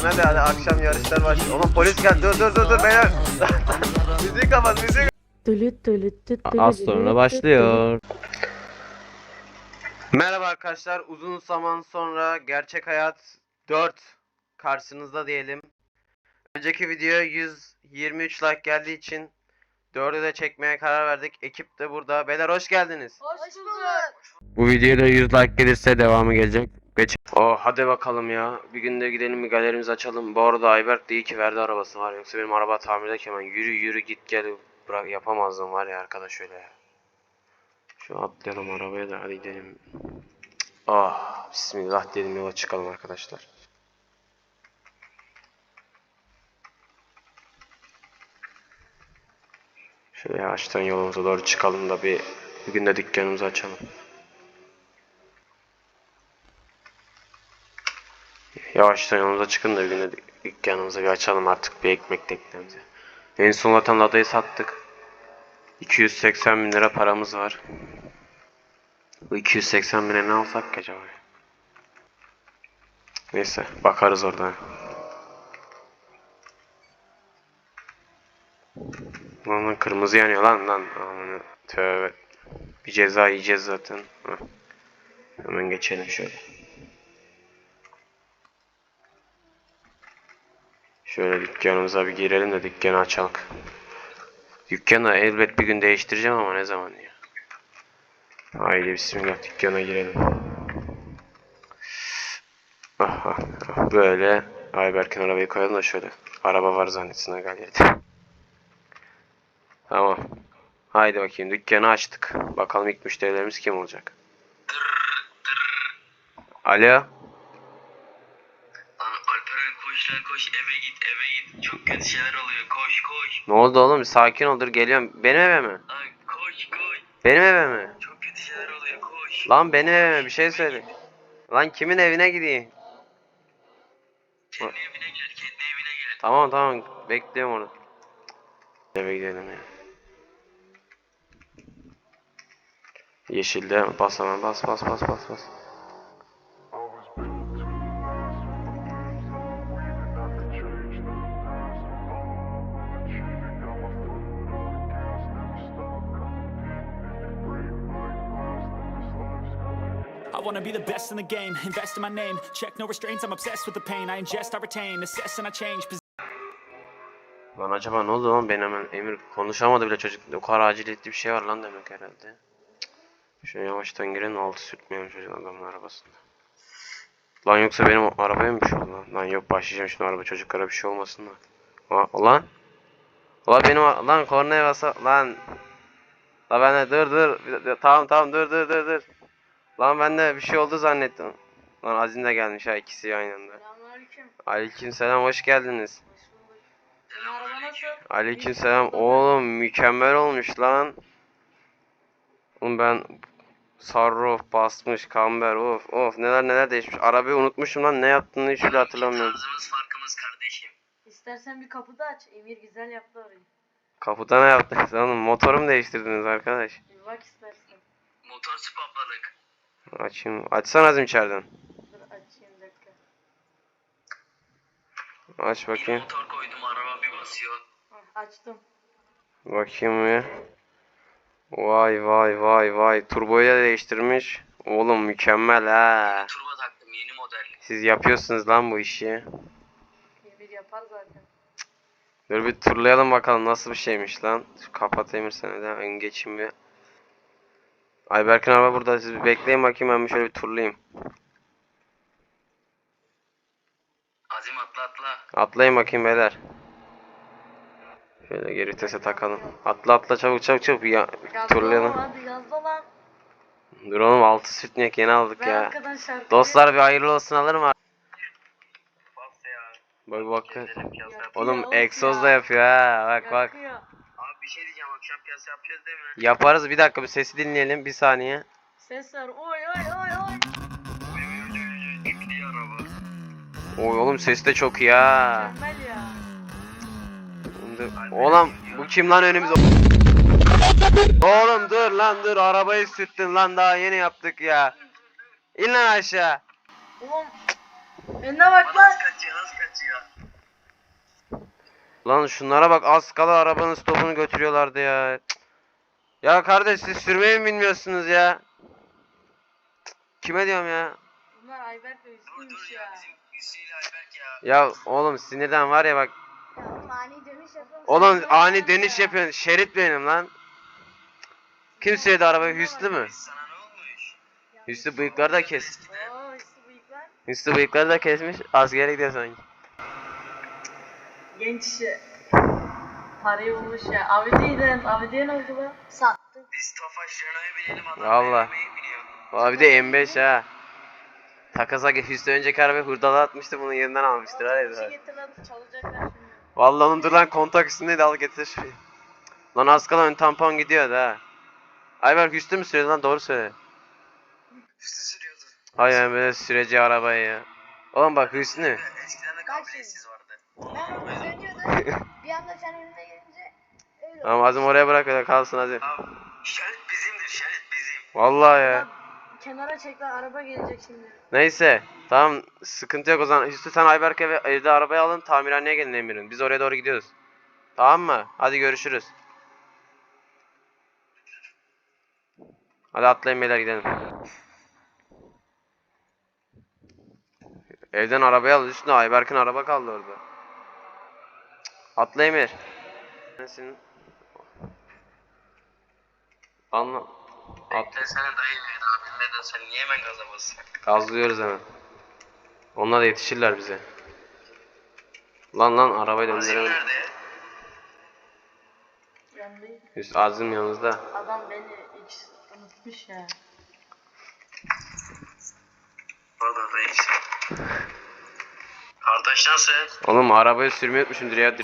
zaten. Hadi hadi akşam yarışlar başlıyor. Oğlum polis geldi. Dur dur dur dur beyler. müziği kapat müziği Tülüt tülüt tüt tülüt Az sonra başlıyor. Merhaba arkadaşlar. Uzun zaman sonra gerçek hayat 4 karşınızda diyelim. Önceki videoya 123 like geldiği için 4'ü de çekmeye karar verdik. Ekip de burada. Beyler hoş geldiniz. Hoş bulduk. Bu videoda 100 like gelirse devamı gelecek. Geç. Oh hadi bakalım ya. Bir günde gidelim bir galerimizi açalım. Bu arada Ayberk de iyi ki verdi arabasını var. Yoksa benim araba tamirdeyken hemen yürü yürü git gel bırak yapamazdım var ya arkadaş öyle. Şu atlayalım arabaya da hadi gidelim. Ah bismillah dedim yola çıkalım arkadaşlar. Şöyle yavaştan yolumuza doğru çıkalım da bir bugün de dükkanımızı açalım. Yavaştan yolumuza çıkın da bir gün de dük- dükkanımızı bir açalım artık bir ekmek teknemize. En son zaten Lada'yı sattık. 280 bin lira paramız var. Bu 280 bine ne alsak ki acaba? Neyse bakarız orada. Lan lan kırmızı yanıyor lan lan. Aman tövbe. Bir ceza yiyeceğiz zaten. Heh. Hemen geçelim şöyle. Şöyle dükkanımıza bir girelim de dükkanı açalım. Dükkanı elbet bir gün değiştireceğim ama ne zaman ya. Haydi bismillah dükkana girelim. Aha, ah, böyle Ayberk'in arabayı koyalım da şöyle. Araba var zannetsin galeride. Tamam. Haydi bakayım dükkanı açtık. Bakalım ilk müşterilerimiz kim olacak? Alo. Alperen koş koş eve çok kötü şeyler oluyor koş koş Ne oldu oğlum? Sakin ol dur geliyorum. Benim eve mi? lan koş koş Benim eve mi? çok kötü şeyler oluyor koş Lan benim eve mi? Bir şey söyle. Lan kimin evine gideyim? kendi evine gel kendi evine gel Tamam tamam bekliyorum onu. Eve gidelim ya. Yeşilde bas hemen bas bas bas bas bas. I wanna be the best in the game, invest in my name. Check no restraints, I'm obsessed with the pain. I ingest, I retain, assess and I change. Lan acaba ne oldu lan ben hemen Emir konuşamadı bile çocuk. O kadar aciliyetli bir şey var lan demek herhalde. Şöyle yavaştan girelim altı sürtmeyelim çocuk adamın arabasında. Lan yoksa benim arabaya mı bir şey oldu lan? Lan yok başlayacağım şimdi araba çocuklara bir şey olmasın da. Aa, lan. Lan benim lan kornaya basa lan. La ben de dur dur. Tamam tamam dur dur dur dur. Lan ben de bir şey oldu zannettim. Lan Azim de gelmiş ha ikisi aynı anda. Selamünaleyküm. Aleykümselam hoş geldiniz. Hoş araba nasıl? Aleykümselam. Oğlum mükemmel olmuş lan. Oğlum ben sarruf basmış kamber of of neler neler değişmiş. Arabayı unutmuşum lan ne yaptığını hiç bile hatırlamıyorum. Tarzımız farkımız kardeşim İstersen bir kapı da aç. Emir güzel yaptı orayı. Kapıda ne yaptınız oğlum motoru mu değiştirdiniz arkadaş? Bir bak istersen. motor spapladık Açayım. Açsana Azim içeriden. Dur açayım bir dakika. Aç bir bakayım. motor koydum araba bir basıyor Hah, açtım. Bakayım bir. Vay vay vay vay. Turboyu da değiştirmiş. Oğlum mükemmel ha. turbo taktım yeni model Siz yapıyorsunuz lan bu işi. Emir yapar zaten. Dur bir turlayalım bakalım nasıl bir şeymiş lan. Kapat Emir seni de ön geçeyim bir. Ayberk'in araba burada siz bir bekleyin bakayım ben bir şöyle bir turlayayım. Azim atla atla Atlayın bakayım beyler. Şöyle geri vitese takalım. Atla atla çabuk çabuk çabuk bir, ya, bir turlayalım. hadi gazla lan. Dur oğlum altı sütünek yeni aldık Ben ya. Dostlar bir hayırlı olsun alır mı? bas ya Bak bak. Oğlum egzoz da yapıyor ha. Bak bak. Yakıyor. Bir şey diyeceğim akşam piyasa yapacağız değil mi Yaparız bir dakika bir sesi dinleyelim bir saniye. Ses ver. Oy oy oy oy. Araba Oy oğlum ses de çok iyi ha. Mükemmel ya. Dur. Oğlum bu kim lan önümüzde? Oğlum dur lan dur arabayı sürttün lan daha yeni yaptık ya. İn lan aşağı. Oğlum Önüne bak lan. Nasıl kaçıyor nasıl kaçıyor? Lan şunlara bak az kala arabanın stopunu götürüyorlardı ya. Cık. Ya kardeş siz sürmeyi mi bilmiyorsunuz ya? Cık. Kime diyorum ya? Bunlar Ayberk dur Hüsnü'ymüş ya ya. oğlum sinirden var ya bak. Ani dönüş yapıyorum. Oğlum ani dönüş yapıyorsun. Şerit benim lan. Kim söyledi arabayı? Hüsnü mü? Sana ne olmuş? Hüsnü bıyıkları da kes. Oo bıyıklar. Hüsnü bıyıkları da kesmiş. Askere gidiyor sanki. Genç işi. Parayı bulmuş ya. Abidi'den, Abidi'ye ne oldu lan? Sattı. Biz Tofaş Renault'a binelim adam Valla. Valla bir de M5 ha. Takasa Hüsnü önceki arabayı hurdala atmıştı bunu yeniden almıştır. Hadi Bir şey getir lan çalacaklar şimdi. Vallahi onun dur lan kontak üstündeydi al getir şurayı. Lan az kala ön tampon gidiyordu ha. Ayber Hüsnü mü sürüyordu lan doğru söyle. Üstü sürüyordu. Hay yani böyle süreci arabayı ya. Oğlum bak Hüsnü. Eskiden de kabriyesiz vardı. Ben bir anda sen önüne gelince öyle. Tamam azim oraya bırak öyle kalsın hadi. Abi şerit bizimdir şerit bizim. Vallahi ya. Kenara çek lan araba gelecek şimdi. Neyse. Tamam sıkıntı yok o zaman. Hüsnü sen Ayberk'e ve evde arabayı alın tamirhaneye gelin Emir'in. Biz oraya doğru gidiyoruz. Tamam mı? Hadi görüşürüz. Hadi atlayın beyler gidelim. Evden arabayı al Hüsnü. Ayberk'in araba kaldı orada. Atla Emir. Senin... Anla. At. Beklesene dayı abim de sen niye hemen gaza basıyorsun? Gazlıyoruz hemen. Onlar da yetişirler bize. Lan lan arabayı Azim nerede? Yanındayım. Hüs Azim yanınızda. Adam beni hiç unutmuş ya. Orada dayı işte. Kardeş nasıl? Oğlum arabayı sürmeyi unutmuşum ya.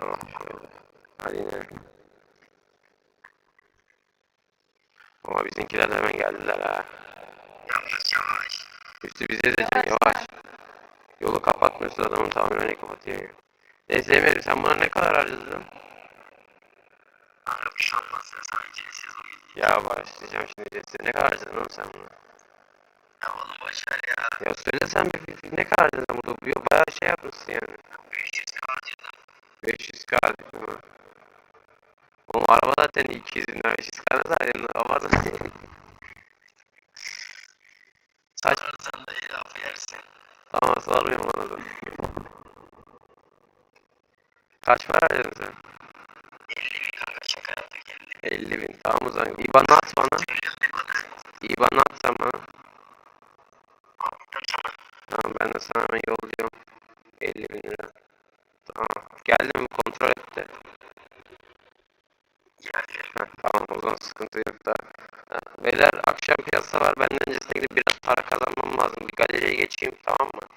Tamam şöyle. Hadi inelim. Ama bizimkiler de hemen geldiler ha. Yalnız yavaş. Üstü bize de sen yavaş. Yolu kapatmıyorsun adamın tamirhane kapatıyor. Neyse Emir sen buna ne kadar harcadın? Abi bir şey olmaz ya sadece siz o gün. Ya başlayacağım şimdi size ne kadar harcadın oğlum sen buna? Ya oğlum boşver ya. Ya söyle sen bir, bir ne kadar harcadın burada? Yo, bayağı şey yapmışsın yani. 500 harcadım. 500 k değil mi? Oğlum araba zaten 200 bin lira 500 k ne zaten abartın. Saç Ararsan dayı laf yersin. tamam sormuyorum bana da. Kaç para harcadın sen? 50 bin kanka şaka yaptık 50 50 bin tamam o zaman. İban'ı at bana. İban'ı at sana. Tamam ben de sana hemen yolluyorum. 50 bin lira. Tamam. Geldi mi kontrol et de. Geldi. Heh, tamam o zaman sıkıntı yok da. Ha, Beyler akşam piyasa var. Benden öncesine gidip biraz para kazanmam lazım. Bir galeriye geçeyim tamam mı?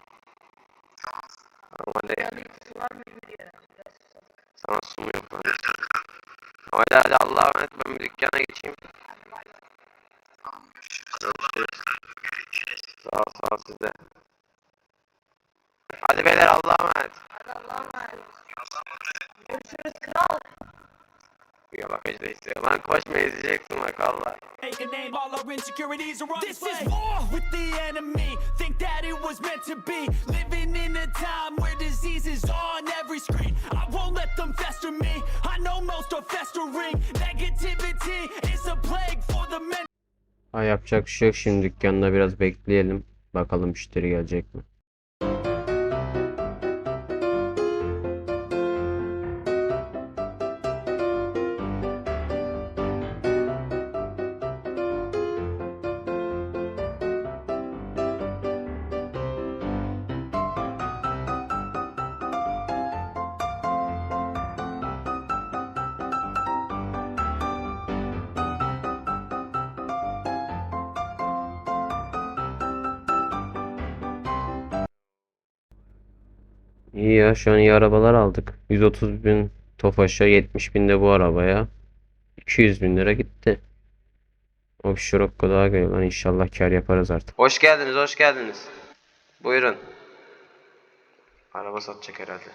Tamam hadi. Yani su var mı bir yere? Sana su mu yok lan? Tamam, Hadi hadi Allah'a emanet ben bir dükkana geçeyim. Tamam görüşürüz. Sağ ol sağ ol size. Hadi beyler Allah'a emanet. Hadi Allah'a emanet. Görüşürüz kral. Da istiyor. Lan koşma ezeceksin bak Allah. Make a name, all our insecurities are on This is war with the enemy. Think that it was meant to be. Living in a time where disease is on every screen. I won't let them fester me. I know most are festering. Negativity is a plague for the men. Ha, yapacak bir şey yok şimdi dükkanda biraz bekleyelim. Bakalım müşteri gelecek mi? İyi ya şu an iyi arabalar aldık. 130 bin Tofaş'a 70 bin de bu arabaya. 200 bin lira gitti. O bir Scirocco daha geliyor lan inşallah kar yaparız artık. Hoş geldiniz, hoş geldiniz. Buyurun. Araba satacak herhalde.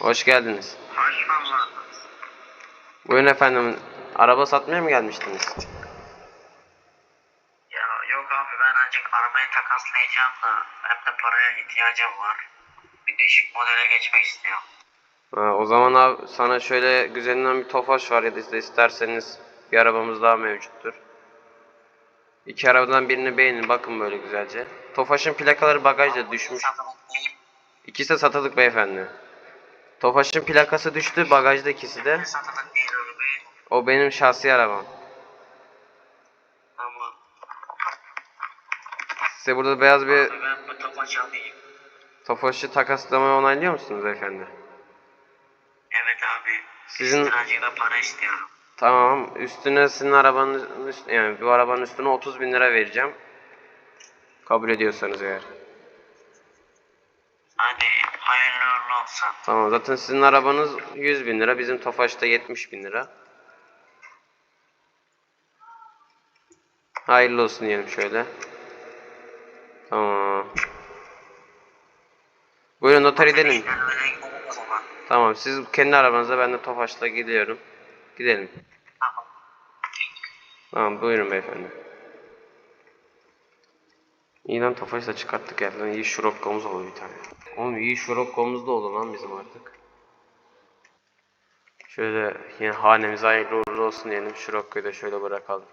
Hoş geldiniz. Hoş bulduk. Buyurun efendim. Araba satmaya mı gelmiştiniz? Ya yok abi ben ancak arabayı takaslayacağım da hem de paraya ihtiyacım var. Bir düşük modele geçmek istiyorum. Ha, o zaman abi sana şöyle güzelinden bir Tofaş var ya da isterseniz bir arabamız daha mevcuttur. İki arabadan birini beğenin bakın böyle güzelce. Tofaş'ın plakaları bagajda düşmüş. İkisi de satılık beyefendi. Tofaş'ın plakası düştü bagajda ikisi de. O benim şahsi arabam. Size burada beyaz bir ben bu alayım. Tofaş'ı takaslamayı onaylıyor musunuz beyefendi? Evet abi. Sizin- Birazcık da para istiyorum. Tamam üstüne sizin arabanın üst- yani bu arabanın üstüne 30 bin lira vereceğim. Kabul ediyorsanız eğer. Hadi hayırlı uğurlu olsun. Tamam zaten sizin arabanız 100 bin lira bizim Tofaş'ta 70 bin lira. Hayırlı olsun diyelim şöyle. Tamam. Gelmeden gidelim. Tamam siz kendi arabanıza ben de Tofaş'la gidiyorum. Gidelim. Tamam. Tamam buyurun beyefendi. İyi lan Tofaş'la çıkarttık ya. Lan iyi şurokkomuz oldu bir tane. Oğlum iyi şurokkomuz da oldu lan bizim artık. Şöyle yine hanemize hayırlı uğurlu olsun diyelim. Şurokkoyu da şöyle bırakalım.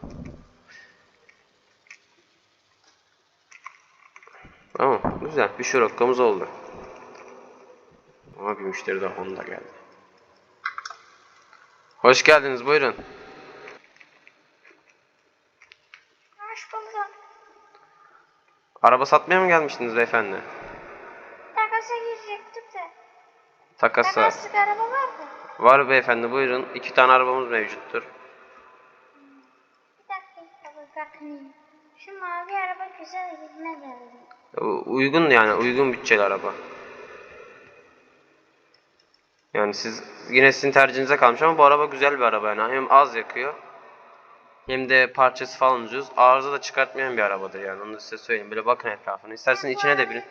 Tamam güzel bir şurokkomuz oldu. Ama bir müşteri daha Honda geldi. Hoş geldiniz buyurun. Hoş bulduk. Araba satmaya mı gelmiştiniz beyefendi? Takasa girecektik de. Takası. Takaslık araba var mı? Var beyefendi buyurun. İki tane arabamız mevcuttur. Bir dakika bir bakayım. Şu mavi araba güzel gitme geldi. U- Uygun yani uygun bütçeli araba. Yani siz yine sizin tercihinize kalmış ama bu araba güzel bir araba yani. Hem az yakıyor hem de parçası falan ucuz. Arıza da çıkartmayan bir arabadır yani. Onu da size söyleyeyim. Böyle bakın etrafına. İsterseniz içine de binin.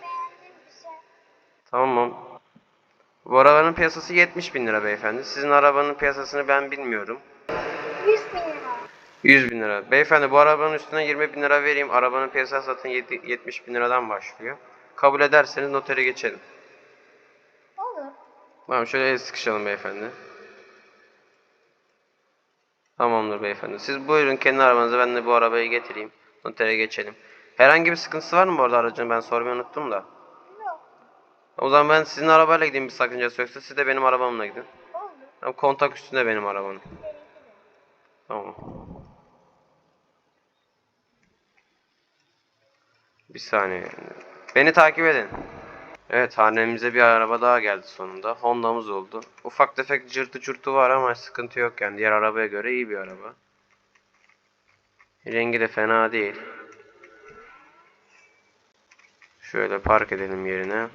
Tamam. Bu arabanın piyasası 70 bin lira beyefendi. Sizin arabanın piyasasını ben bilmiyorum. 100 bin lira. 100 bin lira. Beyefendi bu arabanın üstüne 20 bin lira vereyim. Arabanın piyasası zaten yedi- 70 bin liradan başlıyor. Kabul ederseniz notere geçelim. Tamam şöyle el sıkışalım beyefendi. Tamamdır beyefendi. Siz buyurun kendi arabanıza ben de bu arabayı getireyim. Notere geçelim. Herhangi bir sıkıntısı var mı bu arada aracın? Ben sormayı unuttum da. Yok. O zaman ben sizin arabayla gideyim bir sakıncası yoksa siz de benim arabamla gidin. Olur. Tamam, kontak üstünde benim arabanın. Tamam. Bir saniye. Beni takip edin. Evet hanemize bir araba daha geldi sonunda. Honda'mız oldu. Ufak tefek cırtı çurtu var ama sıkıntı yok yani. Diğer arabaya göre iyi bir araba. Rengi de fena değil. Şöyle park edelim yerine.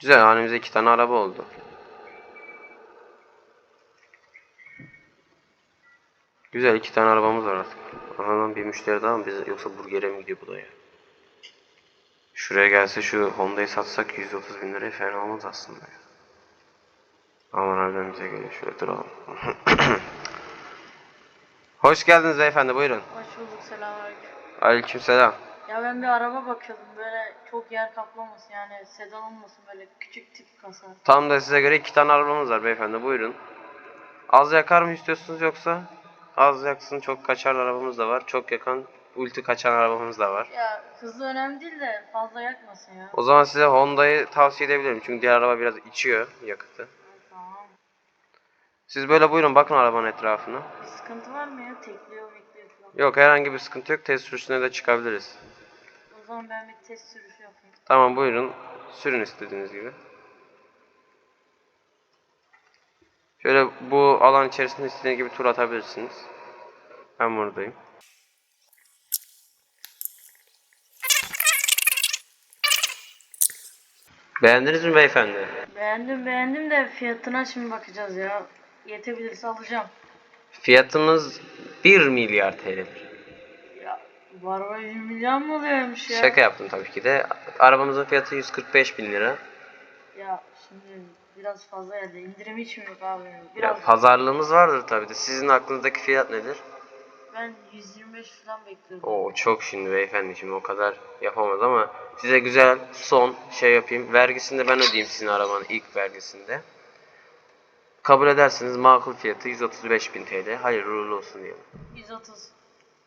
Güzel hanemize iki tane araba oldu. Güzel iki tane arabamız var artık. Aha bir müşteri daha mı bize yoksa burgere mi gidiyor bu da ya? Şuraya gelse şu Honda'yı satsak 130 bin liraya fena olmaz aslında. Aman harbiden bize geliyor şöyle duralım. Hoş geldiniz beyefendi buyurun. Hoş bulduk selamünaleyküm. Aleykümselam. Ya ben bir araba bakıyordum böyle çok yer kaplamasın yani sedan olmasın böyle küçük tip kasa. Tam da size göre iki tane arabamız var beyefendi buyurun. Az yakar mı istiyorsunuz yoksa? Az yaksın çok kaçar arabamız da var. Çok yakan ulti kaçan arabamız da var. Ya hızlı önemli değil de fazla yakmasın ya. O zaman size Honda'yı tavsiye edebilirim. Çünkü diğer araba biraz içiyor yakıtı. Tamam. Siz böyle buyurun bakın arabanın etrafına. Bir sıkıntı var mı ya? Tekliyor bekliyor falan. Yok herhangi bir sıkıntı yok. Test sürüşüne de çıkabiliriz. O zaman ben bir test sürüşü yapayım. Tamam buyurun. Sürün istediğiniz gibi. Şöyle bu alan içerisinde istediğiniz gibi tur atabilirsiniz. Ben buradayım. Beğendiniz mi beyefendi? Beğendim beğendim de fiyatına şimdi bakacağız ya. Yetebilirse alacağım. Fiyatımız 1 milyar TL'dir. Ya araba 100 milyon mu oluyormuş ya? Şaka yaptım tabii ki de. Arabamızın fiyatı 145 bin lira. Ya şimdi biraz fazla geldi. İndirim hiç mi yok abi? Ya Biraz pazarlığımız vardır tabii de. Sizin aklınızdaki fiyat nedir? Ben 125 falan bekliyordum. Oo çok şimdi beyefendi şimdi o kadar yapamaz ama size güzel son şey yapayım. Vergisini de ben ödeyeyim sizin arabanın ilk vergisinde. Kabul ederseniz makul fiyatı 135.000 TL. Hayırlı uğurlu olsun diyelim. 130.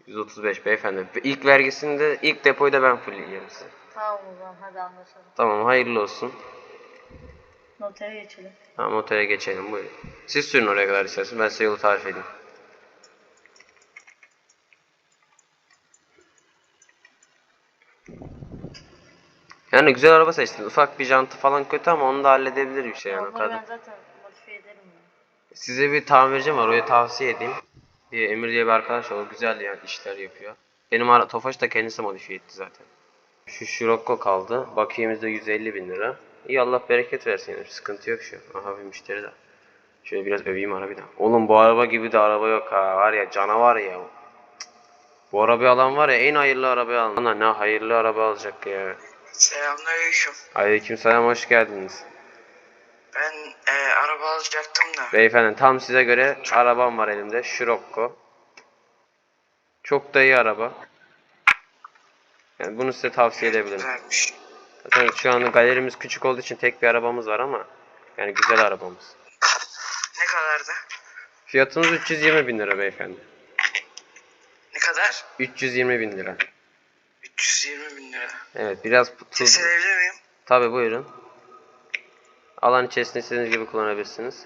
135 beyefendi. İlk vergisini de ilk depoyu da ben fullleyeceğim size. Tamam o zaman hadi anlaşalım. Tamam hayırlı olsun. Notere geçelim. Tamam otele geçelim buyurun. Siz sürün oraya kadar isterseniz ben size yolu tarif edeyim. Yani güzel araba seçtin. Ufak bir jantı falan kötü ama onu da halledebilir bir şey yani. o Onları kadar. ben zaten modifiye ederim. Size bir tamircim var. Oraya tavsiye edeyim. Bir Emir diye bir arkadaş var. O güzel yani işler yapıyor. Benim ara Tofaş da kendisi modifiye etti zaten. Şu Scirocco kaldı. Bakiyemizde 150 bin lira. İyi Allah bereket versin yani. Sıkıntı yok şu. Aha bir müşteri de. Şöyle biraz öveyim arabayı da. Oğlum bu araba gibi de araba yok ha. Var ya canavar ya. Bu arabayı alan var ya en hayırlı arabayı alan. Ana ne hayırlı araba alacak ya. Selamünaleyküm. Aleykümselam hoş geldiniz. Ben e, araba alacaktım da. Beyefendi tam size göre arabam var elimde. Scirocco. Çok da iyi araba. Yani bunu size tavsiye edebilirim. Güzelmiş. Zaten şu anda galerimiz küçük olduğu için tek bir arabamız var ama yani güzel arabamız. Ne kadardı? Fiyatımız 320 bin lira beyefendi. Ne kadar? 320 bin lira. 320 bin lira. Evet biraz tuz. Test edebilir miyim? Tabi buyurun. Alan içerisinde istediğiniz gibi kullanabilirsiniz.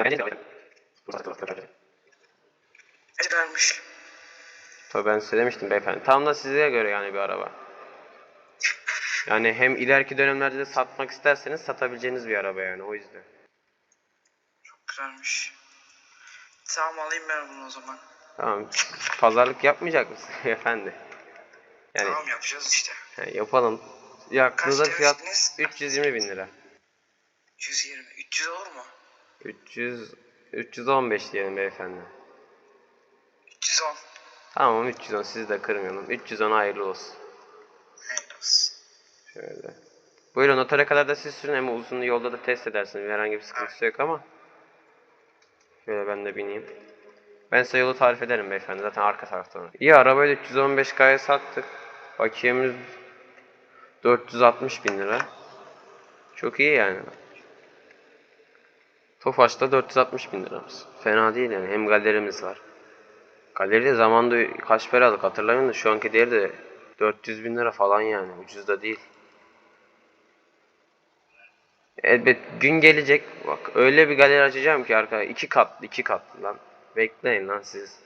Ne kadarmış? Tabii ben size demiştim beyefendi. Tam da size göre yani bir araba. Yani hem ileriki dönemlerde de satmak isterseniz satabileceğiniz bir araba yani o yüzden. Çok güzelmiş. Tamam alayım ben bunu o zaman. Tamam. Pazarlık yapmayacak mısın beyefendi? Yani Tamam yapacağız işte. he, yapalım. Ya Kaç fiyat demiştiniz? 320 bin lira. 120. 300 olur mu? 300 315 diyelim beyefendi. 310. Tamam 310 sizi de kırmayalım. 310 hayırlı olsun. Hayırlı olsun. Şöyle. Buyurun notere kadar da siz sürün ama uzun yolda da test edersiniz. Herhangi bir sıkıntısı yok ama. Şöyle ben de bineyim. Ben size yolu tarif ederim beyefendi. Zaten arka taraftan. İyi arabayı da 315 kaya sattık. Bakiyemiz 460 bin lira. Çok iyi yani. Tofaş'ta 460 bin liramız. Fena değil yani. Hem galerimiz var. Galeride zamanda kaç para aldık hatırlamıyorum da şu anki değeri de 400 bin lira falan yani. Ucuz da değil. Elbet gün gelecek. Bak öyle bir galeri açacağım ki arka iki katlı iki katlı lan. Bekleyin lan siz.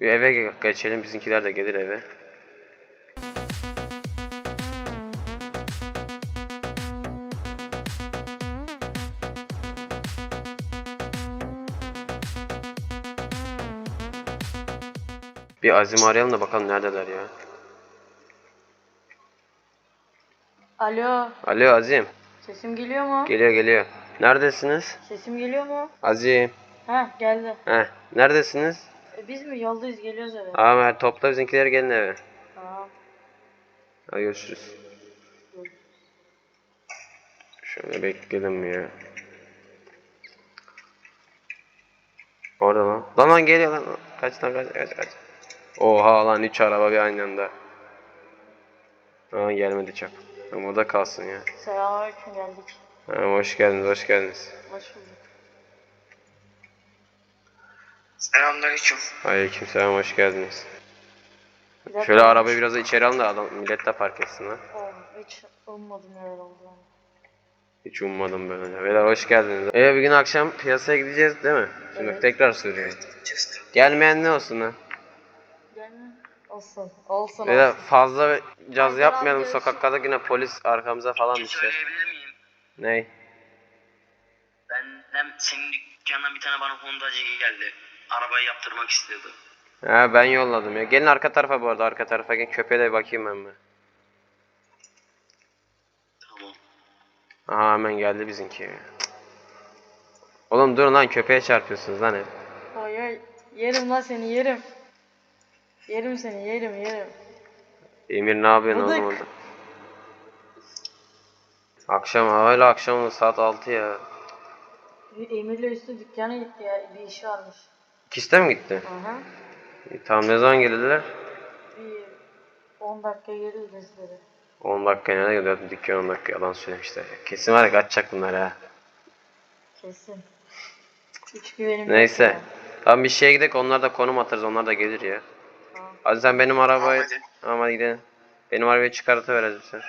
Bir eve geçelim bizimkiler de gelir eve. Bir Azim arayalım da bakalım neredeler ya. Alo, Alo Azim. sesim geliyor mu? Geliyor geliyor. Neredesiniz? Sesim geliyor mu? Azim. Ha geldi. Heh. Neredesiniz? E, biz mi yoldayız geliyoruz eve. Aa topla bizimkileri gelin eve. Tamam. Hadi görüşürüz. Şöyle bekleyelim ya. Orada lan. Lan lan geliyor lan. Kaç lan kaç kaç kaç. Oha lan 3 araba bir aynı anda. Aa gelmedi çap. Ama o da kalsın ya. Selamünaleyküm geldik. Ha, hoş geldiniz hoş geldiniz. Hoş bulduk. Selamünaleyküm. Aleykümselam hoş geldiniz. Bir dakika. Şöyle arabayı biraz da içeri alın da adam millet de park etsin lan. Oh, hiç ummadım öyle olacağını. Hiç ummadım böyle. Beyler hoş geldiniz. Ee bir gün akşam piyasaya gideceğiz değil mi? Şimdi Evet. tekrar soruyorum. Gideceğiz. Gelmeyen ne olsun lan? Gelme. Olsun. Olsun Böyle olsun. fazla caz yapmayalım sokaklarda yine polis arkamıza falan düşer. Söyleyebilir miyim? Ney? Benden senin dükkandan bir tane bana Honda'cı geldi. Arabayı yaptırmak istiyordu. Ha ben yolladım ya. Gelin arka tarafa bu arada arka tarafa gelin köpeğe de bakayım ben bir. Tamam. Aha hemen geldi bizimki. Oğlum durun lan köpeğe çarpıyorsunuz lan hep. Oy oy. Yerim lan seni yerim. Yerim seni yerim yerim. Emir ne yapıyorsun oğlum Bıdık. orada? Akşam hala akşam oldu saat 6 ya. Emir'le üstü dükkana gitti ya. Bir işi varmış. İkisi de mi gitti? Hı hı. İyi, Tamam ne zaman gelirler? Bir 10 dakika geri dedi. 10 dakika nereye gidiyor? Dükkan 10 dakika yalan söylemişler. Kesin var ya kaçacak bunlar ha. Kesin. Hiç güvenim yok Neyse. ya. Tamam bir şeye gidelim onlar da konum atarız onlar da gelir ya. Tamam. Hadi sen benim arabayı... Tamam hadi gidelim. Benim arabayı çıkartıveririz sen.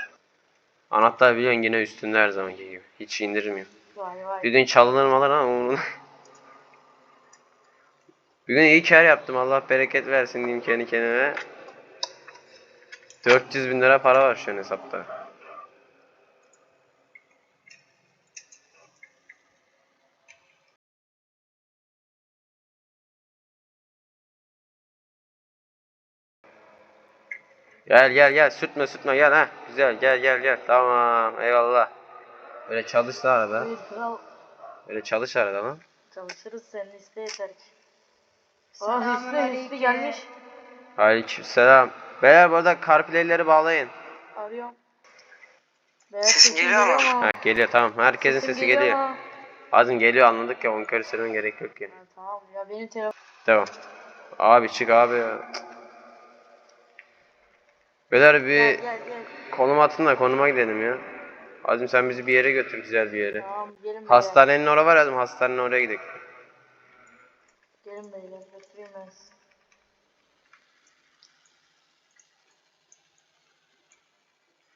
Anahtar biliyorsun yine üstünde her zamanki gibi. Hiç indirmiyor. Vay vay. Bir gün çalınır malır ama umurumda. Bugün iyi kar yaptım. Allah bereket versin diyeyim kendi kendime. 400 bin lira para var şu an hesapta. Gel gel gel sürtme sürtme gel ha güzel gel gel gel tamam eyvallah Böyle çalış da arada kral. Böyle çalış arada lan Çalışırız senin iste yeter ki. Aa Hüsnü Hüsnü gelmiş. Aleykümselam. Beyler bu arada karpileyleri bağlayın. Arıyorum. Beyaz Sesin geliyor mu? Ha geliyor tamam. Herkesin Sesin sesi geliyor. mu? Azim geliyor anladık ya. Onkörü söylemen gerek yok yani. Ha, tamam ya benim telefon. Devam. Abi çık abi ya. Beyler bir Gel gel gel. konum atın da konuma gidelim ya. Azim sen bizi bir yere götür güzel bir yere. Tamam gelin beyler. Hastanenin oraya var Azim. Hastanenin oraya gidelim. Gelin beyler götüreyim ben sizi.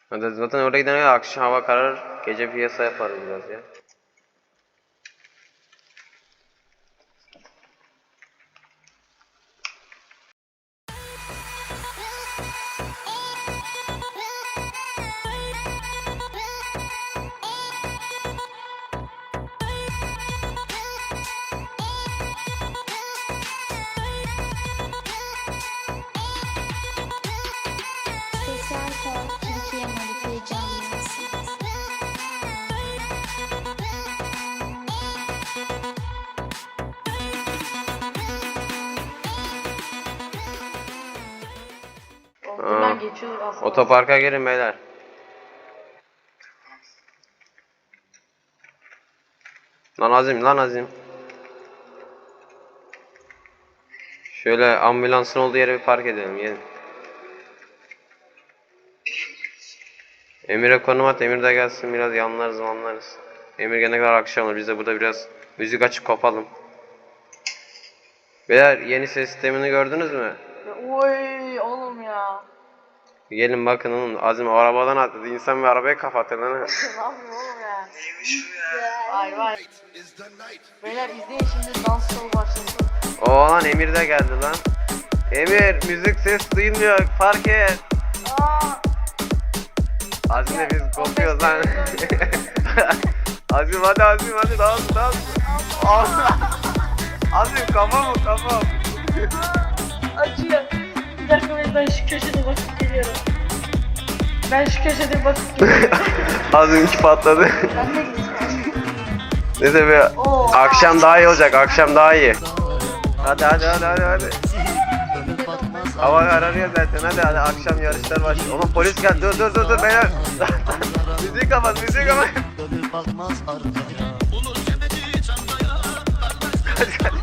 Hadi zaten oraya gidene kadar akşam hava kararır. Gece piyasa yaparız biraz ya. Ondan Aa, geçiyor aslında. Otoparka gelin beyler. Lan Azim lan Azim. Şöyle ambulansın olduğu yere bir park edelim gelin. Emir'e konum at Emir de gelsin biraz yanlarız manlarız. Emir gelene kadar akşam olur biz de burada biraz müzik açıp kopalım. Beyler yeni ses sistemini gördünüz mü? Oy ya. Gelin bakın oğlum Azim arabadan atladı. İnsan bir arabaya kafa atır lan. yapıyor oğlum ya? Neymiş bu ya? Vay vay. Beyler izleyin şimdi dans show başlasın. Oo lan Emir de geldi lan. Emir müzik ses duyulmuyor fark et. Aa, Azim de biz kopuyoruz lan. Azim hadi Azim hadi dans dans. Aa. Azim kafa mı kafa? acıyor. Bir dakika ben- ben şu köşede bakıp geliyorum. Ben şu köşede bakıp geliyorum. Azim iki patladı. ben de gideceğim. Neyse be Oo. akşam daha iyi olacak akşam daha iyi. Hadi hadi hadi hadi hadi. Hava kararıyor zaten hadi hadi akşam yarışlar başlıyor. Oğlum polis geldi dur dur dur dur beyler. müziği kapat müziği kapat. Kaç kaç.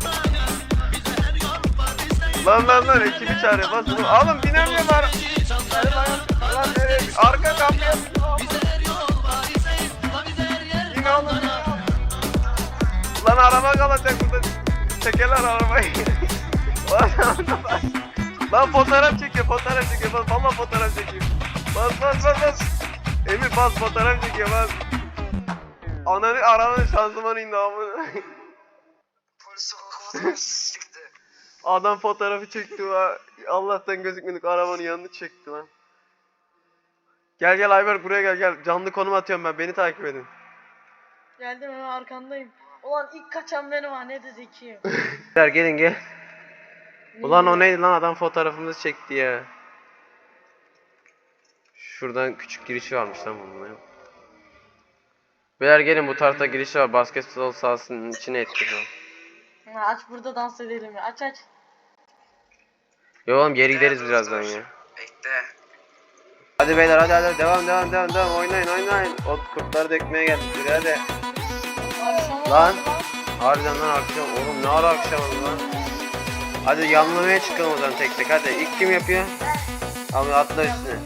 Lan lan lan ekibi çağırıyor bas. Oğlum, Oğlum. Hadi lan. Nereye? Arka kapıya. Yine oğlum. Lan araba kalacak burada. Çekerler arabayı. Lan, fotoğraf çekiyor, fotoğraf çekiyor. Bas, valla fotoğraf çekiyor. Bas, bas, bas, bas. Emir bas, fotoğraf çekiyor, bas. Ananı arabanın şanzımanı indi amına. Polis kafadan çıktı. Adam fotoğrafı çekti ha. Allah'tan gözükmedik arabanın yanını çekti lan. Gel gel Ayber buraya gel gel. Canlı konum atıyorum ben. Beni takip edin. Geldim hemen arkandayım. Ulan ilk kaçan benim ha ne de zekiyim. Gel gelin gel. Ulan o neydi lan adam fotoğrafımızı çekti ya. Şuradan küçük girişi varmış lan bunun. Beyler gelin bu tarafta girişi var. Basketbol sahasının içine. Ha, aç burada dans edelim ya. Aç aç. Yo oğlum geri gideriz birazdan ya. Bekle. Hadi beyler hadi hadi devam devam devam devam oynayın oynayın. O kurtları dökmeye geldik buraya hadi. Lan. Harbiden lan akşam. Oğlum ne ara akşam oldu lan. Hadi yanlamaya çıkalım o zaman tek tek hadi. İlk kim yapıyor? Abi atla üstüne.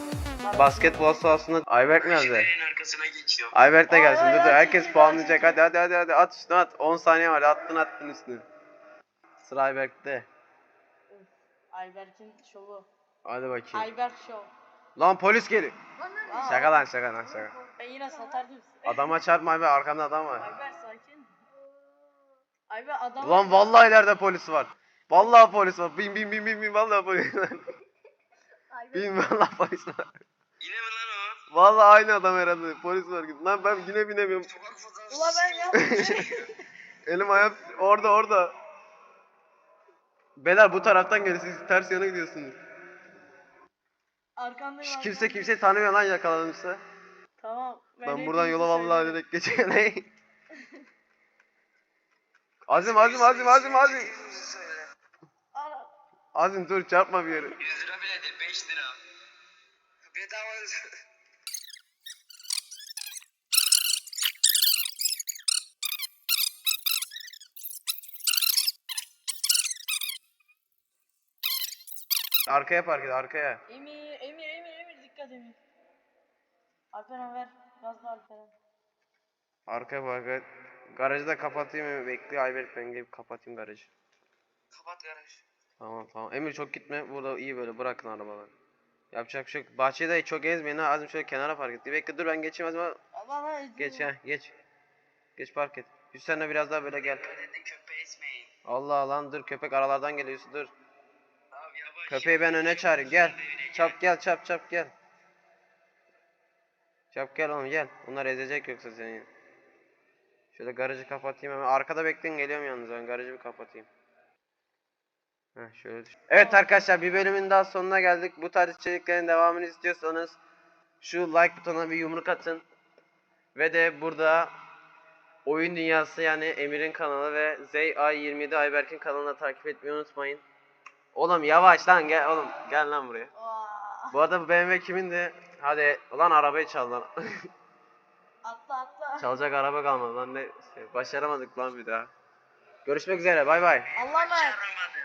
Basketbol sahasında Ayberk nerede? Fener'in arkasına geçiyor. Ayberk de gelsin. Dur dur herkes puanlayacak. Hadi hadi hadi hadi at üstüne at. 10 saniye var. Attın attın üstüne. Sıra Ayberk'te. Ayberk'in şovu. Hadi bakayım. Ayberk şov. Lan polis geliyor. Aa, Şaka lan şaka lan şaka. Ben yine satardım sizi. Adama çarpma Ayberk arkanda adam var. Ayber sakin. Ayber adam. Ulan vallahi ileride polis var. Vallahi polis var. Bin bin bin bin bin vallahi polis var. bin vallahi polis var. Yine mi lan o? Vallahi aynı adam herhalde. Polis var. Lan ben yine binemiyorum. Ulan ben yaptım. Elim ayağım orada orada. Beyler bu taraftan geliyor. Siz ters yana gidiyorsunuz. Arkandayım Şş, kimse kimse tanımıyor lan yakalanırsa. Tamam. Ben buradan yola hepinizi vallahi söylerim. direkt geçeyim. Azim Azim Azim Azim Azim. Ana, Azim dur çarpma bir yere. 100 lira bile değil 5 lira. Bedava. Arkaya park et arkaya. Emir, Emir, Emir, Emir dikkat Emir. Alperen ver. Gazla Alperen. Arkaya park et. Garajı da kapatayım Emir. Bekliyor Ayberk ben gelip kapatayım garajı. Kapat garaj. Tamam tamam. Emir çok gitme. Burada iyi böyle bırakın arabaları. Yapacak bir şey yok. Bahçeyi de çok ezmeyin ha. Azim şöyle kenara park et. Bekle dur ben geçeyim Azim. Bana Geç ha geç. Geç park et. De biraz daha böyle gel. Köpeği ismeyin. Allah lan dur köpek aralardan geliyor dur. Köpeği ben öne çağırayım gel. Çap gel çap çap gel. Çap gel oğlum gel. Bunlar ezecek yoksa seni. Şöyle garajı kapatayım hemen. Arkada bekleyin geliyorum yalnız ben garajı bir kapatayım. Heh, şöyle Evet arkadaşlar bir bölümün daha sonuna geldik. Bu tarz içeriklerin devamını istiyorsanız şu like butonuna bir yumruk atın. Ve de burada Oyun Dünyası yani Emir'in kanalı ve ZA27 Ayberk'in kanalına takip etmeyi unutmayın. Oğlum yavaş lan gel oğlum gel lan buraya. Bu arada bu BMW kimindi? Hadi ulan arabayı çal lan. atla atla. Çalacak araba kalmadı lan ne şey, başaramadık lan bir daha. Görüşmek üzere bay bay. Allah'a emanet.